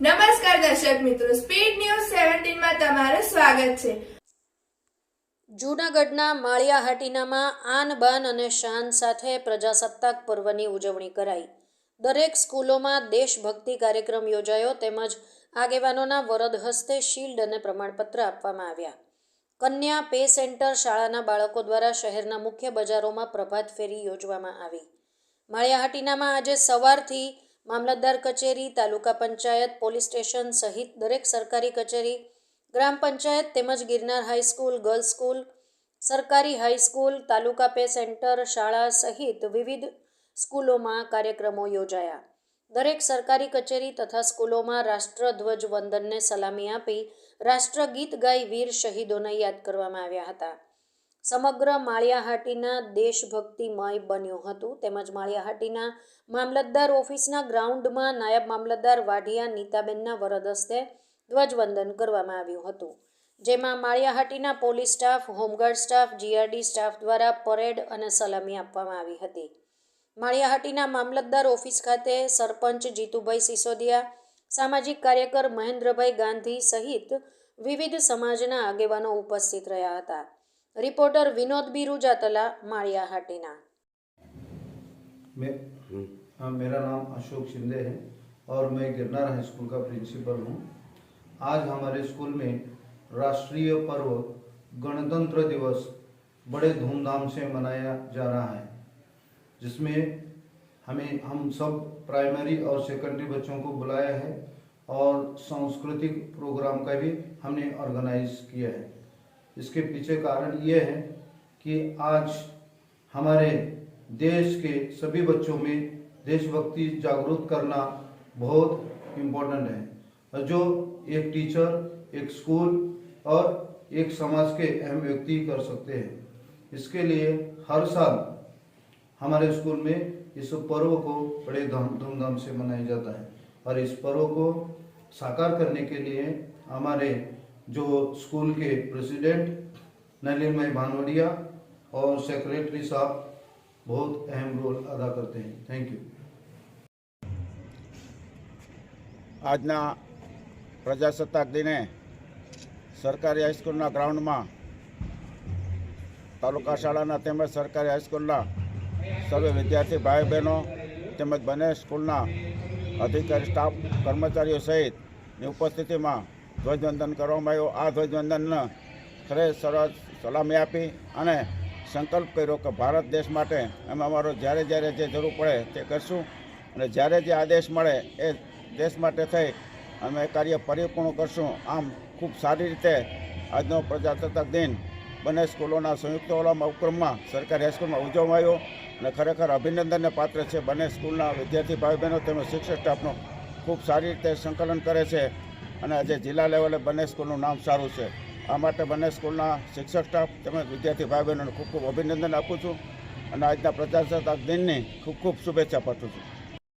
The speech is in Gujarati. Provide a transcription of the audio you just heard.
નમસ્કાર દર્શક મિત્રો સ્પીડ ન્યૂઝ સેવન્ટીનમાં તમારું સ્વાગત છે. જૂનાગઢના માળિયાહાટીનામાં આન બાન અને શાન સાથે પ્રજાસત્તાક પર્વની ઉજવણી કરાઈ. દરેક સ્કૂલોમાં દેશભક્તિ કાર્યક્રમ યોજાયો તેમજ આગેવાનોના વરદ હસ્તે શિલ્ડ અને પ્રમાણપત્ર આપવામાં આવ્યા. કન્યા પે સેન્ટર શાળાના બાળકો દ્વારા શહેરના મુખ્ય બજારોમાં પ્રભાત ફેરી યોજવામાં આવી. માળિયાહાટીનામાં આજે સવારથી મામલતદાર કચેરી, તાલુકા પંચાયત, પોલીસ સ્ટેશન સહિત દરેક સરકારી કચેરી, ગ્રામ પંચાયત તેમજ Girnar high school girls school, સરકારી high school taluka pay centre, શાળા સહિત વિવિધ સ્કૂલોમાં કાર્યક્રમો યોજાયા. દરેક સરકારી કચેરી તથા સ્કૂલોમાં રાષ્ટ્રધ્વજ વંદનને સલામી આપી રાષ્ટ્રગીત ગાઈ વીર શહીદોને યાદ કરવામાં આવ્યા હતા. સમગ્ર માળિયાહાટીના દેશભક્તિમય બન્યું હતું. તેમજ માળિયાહાટીના મામલતદાર ઓફિસના ગ્રાઉન્ડમાં નાયબ મામલતદાર વાઢિયા નીતાબેનના વરદ હસ્તે ધ્વજવંદન કરવામાં આવ્યું હતું. જેમાં Maliyahatina police staff, home guard staff, GRD staff દ્વારા પરેડ અને સલામી આપવામાં આવી હતી. માળિયાહાટીના મામલતદાર ઓફિસ ખાતે સરપંચ જીતુભાઈ સિસોદિયા, સામાજિક કાર્યકર મહેન્દ્રભાઈ ગાંધી સહિત વિવિધ સમાજના આગેવાનો ઉપસ્થિત રહ્યા હતા. રિપોર્ટર વિનોદ બિરુજાતલા માળિયાહાટીના मैं हाँ मेरा नाम अशोक शिंदे है और मैं गिरनार हाई स्कूल का प्रिंसिपल हूँ आज हमारे स्कूल में राष्ट्रीय पर्व गणतंत्र दिवस बड़े धूमधाम से मनाया जा रहा है जिसमें हमें हम सब प्राइमरी और सेकेंडरी बच्चों को बुलाया है और सांस्कृतिक प्रोग्राम का भी हमने ऑर्गेनाइज किया है इसके पीछे कारण ये है कि आज हमारे देश के सभी बच्चों में देशभक्ति जागरूक करना बहुत इम्पोर्टेंट है। और जो एक टीचर एक स्कूल और एक समाज के अहम व्यक्ति कर सकते हैं। इसके लिए हर साल हमारे स्कूल में इस पर्व को बड़े धूम धूमधाम से मनाया जाता है। और इस पर्व को साकार करने के लिए हमारे जो स्कूल के प्रेसिडेंट नलिन भाई भानवड़िया और सेक्रेटरी साहब बहुत अहम रोल अदा करते हैं थैंक यू આજના પ્રજાસત્તાક દિને સરકારી હાઈસ્કૂલના ગ્રાઉન્ડમાં તાલુકા શાળાના તેમજ સરકારી હાઈસ્કૂલના સર્વે વિદ્યાર્થી ભાઈ બહેનો તેમજ બંને સ્કૂલના અધિકારી સ્ટાફ કર્મચારીઓ સહિતની ઉપસ્થિતિમાં ધ્વજવંદન કરવામાં આવ્યો. આ ધ્વજવંદનને ખરે સરસ સલામી આપી અને સંકલ્પ કર્યો કે ભારત દેશ માટે અમે અમારો જ્યારે જ્યારે જે જરૂર પડે તે કરશું. અને જ્યારે જે આદેશ મળે એ દેશ માટે થઈ અમે કાર્ય પરિપૂર્ણ કરશું. આમ ખૂબ સારી રીતે આજનો પ્રજાસત્તાક દિન બંને સ્કૂલોના સંયુક્ત ઓલામાં ઉપક્રમમાં સરકારી હાઈસ્કૂલમાં ઉજવવામાં આવ્યો. અને ખરેખર અભિનંદનને પાત્ર છે બંને સ્કૂલના વિદ્યાર્થી ભાઈ બહેનો તેમજ શિક્ષક સ્ટાફનો ખૂબ સારી રીતે સંકલન કરે છે. અને આજે જિલ્લા લેવલે બંને સ્કૂલનું નામ સારું છે. આ માટે બંને સ્કૂલના શિક્ષક સ્ટાફ તેમજ વિદ્યાર્થી ભાઈ બહેનોને ખૂબ ખૂબ અભિનંદન આપું છું. અને આજના પ્રજાસત્તાક દિનની ખૂબ ખૂબ શુભેચ્છા પાઠવું છું.